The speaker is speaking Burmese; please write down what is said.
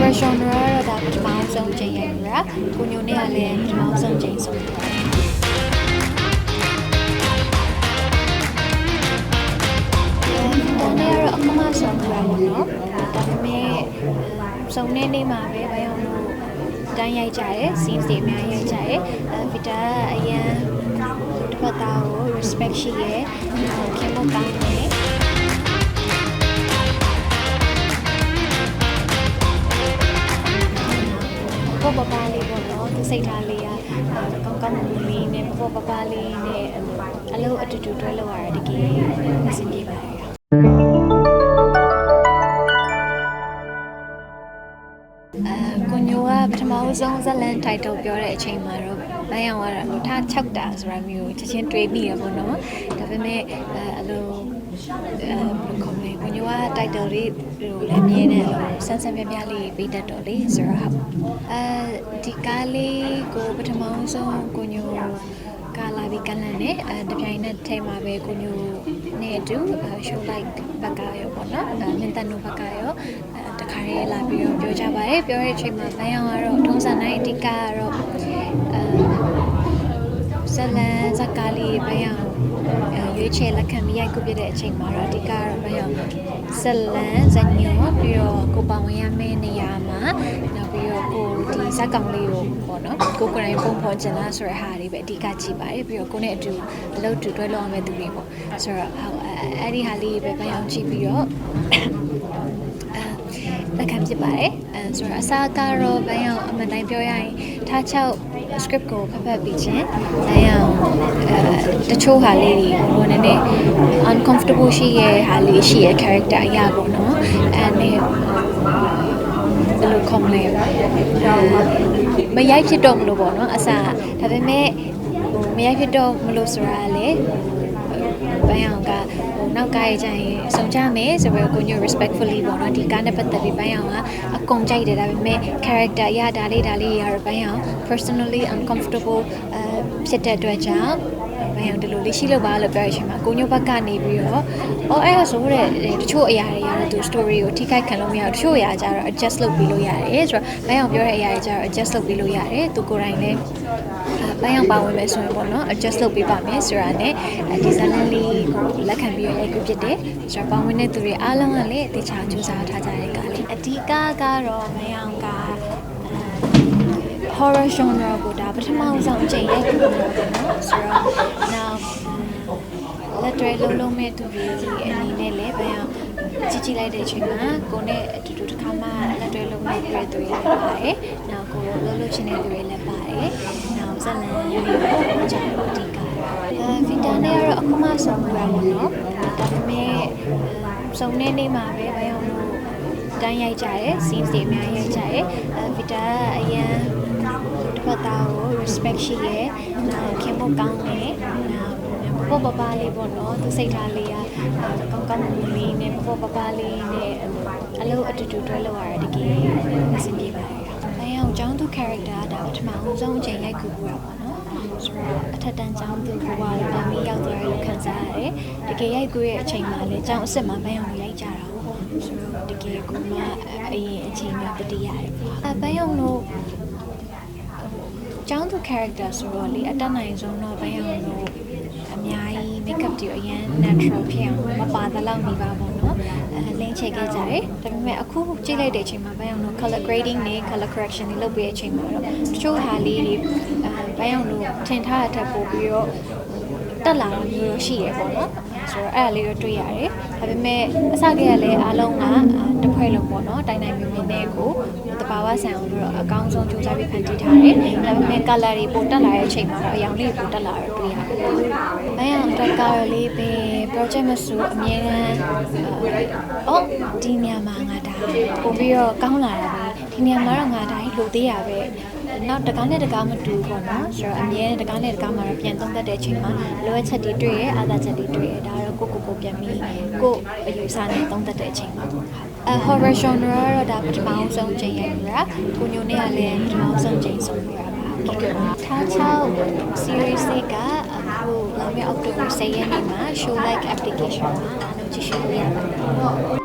horror genre ကတော့ဒါပထမဆုံးချိန်ရိုက်ရတာကိုညိုနဲ့ကလည်းပထမဆုံးချိန်ဆုံးတယ်ဒါနဲ့ကတော့အခုမှဆုံးပြရပါတော့ဒါပေမဲ့စုံတဲ့နေ့မှာပဲဘာရောက်လို့တိုင်းရိုက်ကြတယ် scenes တွေအများကြီးရိုက်ကြတယ်အဲဗီတာအရန်တစ်ဖက်သားကို respect ရှိရယ်ခင်ဖို့ကောင်းတယ် ပေါ့ပပလေးပေါ့နော်သူစိတ်ထားလေးကကောင်းကောင်းမွန်မွန်လေးနဲ့ပေါ့ပပလေးနဲ့အလုပ်အတူတူတွဲလုပ်ရတာတကယ်အဆင်ပြေပါတယ်အဲကိုညိုကပထမဆုံးဇက်လန်ထိုက်တော့ပြောတဲ့အချိန်မှာတော့ဘန်းရောင်ကတော့ဟိုထား6တာဆိုတာမျိုးချက်ချင်းတွေးမိရပေါ့နော်ဒါပေမဲ့အဲအလို အဲဘယ်လိုခေါ်မလဲကိုညိုက title လေးဟိုလည်းမြင်တယ်ဆန်းဆန်းပြပြလေးပေးတတ်တော့လေဆိုတော့အဲဒီကားလေးကိုပထမဆုံးကိုညိုကာလာပြီးကလန်နဲ့အဲတပြိုင်နက်ထဲမှာပဲကိုညိုနဲ့အတူ show like ဘက်ကရောပေါ့နော်အဲမြင့်တန်တို့ဘက်ကရောအဲတခါရေးလာပြီးတော့ပြောကြပါရဲ့ပြောတဲ့အချိန်မှာဘန်းရောင်ကတော့ထုံးစံတိုင်းအဓိကကတော့အဲဇလန်ဇက်ကားလေး ဘန်းရောင်အဲရွေးချယ်လက်ခံပြီးရိုက်ခုပြတဲ့အချိန်မှာတော့အဓိကကတော့ဘန်းရောင်ဇလန်ဇညောပြီးတော့ကိုပါဝင်ရမယ့်နေရာမှာနောက်ပြီးတော့ကိုဒီဇက်ကောင်လေးကိုပေါ့နော်ကိုကိုယ်တိုင်ပုံဖော်ချင်လားဆိုတဲ့ဟာလေးပဲအဓိကကြည့်ပါတယ်ပြီးတော့ကိုနဲ့အတူအလုပ်တူတွဲလုပ်ရမယ့်သူတွေပေါ့ဆိုတော့ဟိုအဲ့ဒီဟာလေးပဲဘန်းရောင်ကြည့်ပြီးတော့အဲ လက်ခံဖြစ်ပါတယ်အဲဆိုတော့အစားကတော့ဘန်းရောင်အမှန်တိုင်းပြောရရင်ထား6 script ကိုဖတ်ဖတ်ပြီးချင်းဘန်းရောင်အဲတချို့ဟာလေးတွေဘို့နည်းနည်း uncomfortable ရှိရဲ့ဟာလေးရှိရဲ့ character အရာပေါ့နော်အဲနဲ့ဘယ်လိုခေါ်မလဲမရိုက်ဖြစ်တော့မလို့ပေါ့နော်အစားဒါပေမဲ့ဟိုမရိုက်ဖြစ်တော့မလို့ဆိုတာလေ ဘန်းအောင်ကဟိုနောက်ကားရဲ့ကြရင်စုံကြမယ်ဆိုပြီးကိုညို respectfully ပေါ့နော်ဒီကားနဲ့ပတ်သက်ပြီးဘန်းအောင်ကအကုန်ကြိုက်တယ်ဒါပေမဲ့ character အရဒါလေးဒါလေးရတော့ဘန်းအောင် personally uncomfortable အဲဖြစ်တဲ့အတွက်ကြောင့် ဘန်းအောင်ဒီလိုလေးရှိလို့ပါလို့ပြောရချင်းမှာကိုညိုဘက်ကနေပြီးတော့အော်အဲ့ဒါဆိုတဲ့တချို့အရာတွေရတော့သူ story ကိုထိခိုက်ခံလို့မရဘူးတချို့အရာကြတော့ adjust လုပ်ပြီးလို့ရတယ်ဆိုတော့ဘန်းအောင်ပြောတဲ့အရာတွေကြတော့ adjust လုပ်ပြီးလို့ရတယ်သူကိုယ်တိုင်လည်းဘန်းအောင်ပါဝင်မယ်ဆိုရင်ပေါ့နော် adjust လုပ်ပေးပါမယ်ဆိုတာနဲ့ဒီဇာတ်လမ်းလေးကိုလက်ခံပြီးရိုက်ကူးဖြစ်တယ်ဆိုတော့ပါဝင်တဲ့သူတွေအားလုံးကလည်းတခြားကြိုးစားထားကြတဲ့ကားလေးအဓိကကတော့ဘန်းအောင်က horror genre ကိုဒါ ပထမဆုံးအချိန်ရိုက်ကူးနေတာပေါ့နော်ဆိုတော့နောက်လက်တွေလုံးလုံးမဲ့သူတွေအနေနဲ့လည်းဘန်းအောင်ကြည့်ကြည့်လိုက်တဲ့အချိန်မှာကိုနဲ့အတူတူတစ်ခါမှလက်တွေလုံးမဲ့တဲ့သူတွေလည်းပါတယ်။နောက်ကိုလုံးလုံးချင်းတဲ့သူတွေလည်းပါတယ်။နောက်ဇလန်လေးကိုကျွန်တော်အဓိကအဲဗီတာနဲ့ကတော့အခုမှဆုံးပြရပါတော့။ဒါပေမဲ့စုံတဲ့နေ့မှာပဲဘယ်အောင်လို့တိုင်းရိုက်ကြတယ် scenes တွေအများကြီးရိုက်ကြတယ်အဲဗီတာအရန်တစ်ဖက်သားကို respect ရှိရယ်နောက်ခင်ဖို့ကောင်းတယ်နောက်ပေါ့ပပလေးပေါ့နော်သူစိတ်ထားလေးကကောင်းကောင်းမွန်မွန်လေးနဲ့ပေါ့ပပလေးနဲ့အလုပ်အတူတူတွဲလုပ်ရတာတကယ်အဆင်ပြေပါတယ်။အဲအောင်ကျောင်းသူ character ဒါပထမဆုံးအချိန်ရိုက်ကူပူတာပေါ့နော်။ဆိုတော့အထက်တန်းကျောင်းသူဘဝလေးပါမီရောက်သွားတယ်လို့ခံစားရတယ်။တကယ်ရိုက်ကူရဲ့အချိန်မှာလည်းကျောင်းအစ်စ်မှာဘန်းအောင်ရိုက်ကြတာဟုတ်ဆိုတော့တကယ်ကိုမှအရင်အချိန်မှာတတိရတယ်ပေါ့။အဘန်းအောင်တို့ ကျောင်းသူ character ဆိုတော့လေအတက်နိုင်ဆုံးတော့ဘန်းအောင်တို့အများကြီး makeup တွေအရင် natural ဖြစ်အောင်မပါသလောက်နေပါပေါ့နော်အဲလင်းချေခဲ့ကြတယ်ဒါပေမဲ့အခုကြည့်လိုက်တဲ့အချိန်မှာဘန်းအောင်တို့ color grading နဲ့ color correction တွေလုပ်ပေးတဲ့အချိန်မှာတော့တချို့ဟာလေးတွေအဲဘန်းအောင်တို့ထင်ထားတဲ့အထက်ပို့ပြီးတော့တက်လာတာမျိုးတော့ရှိရပေါ့နော်ဆိုတော့အဲ့ဒါလေးတော့တွေ့ရတယ်ဒါပေမဲ့အစကတည်းကလည်းအားလုံးကတစ်ဖွဲ့လုံးပေါ့နော်တိုင်းတိုင်းမင်းမင်းနဲ့ကိုတဘာ ဝဆန်အောင်လို့တော့အကောင်းဆုံးကြိုးစားပြီးဖန်တီးထားတယ်ဒါပေမဲ့ color တွေပိုတက်လာတဲ့အချိန်မှာတော့အရောင်လေးပိုတက်လာတော့တွေ့ရတယ်။ဘယ်အောင်တက်ကားလေးပဲ project မဆိုအမြဲတမ်းအော်ဒီညမှာငါဒါပို့ပြီးတော့ကောင်းလာတာပဲဒီညမှာတော့ငါဒါကြီးလိုသေးရပဲ နောက်တကားနဲ့တကားမတူဘူးပေါ့နော်ဆိုတော့အမြဲတကားနဲ့တကားမှာတော့ပြန်သုံးသပ်တဲ့အချိန်မှာလိုအပ်ချက်တွေတွေ့ရအားသာချက်တွေတွေ့ရဒါတော့ကိုကိုကိုပြန်ပြီးကိုအယူဆနဲ့သုံးသပ်တဲ့အချိန်မှာပေါ့အဲ horror genre ကတော့ဒါပထမဆုံးချိန်ရိုက်ရတာကိုညိုနဲ့ကလည်းပထမဆုံးချိန်ဆုံးပြရပါထားချောက် series ကအခုလာမယ့် October 10ရက်နေ့မှာ show like application မှာအားလုံးကြည့်ရှုလို့ရပါတယ်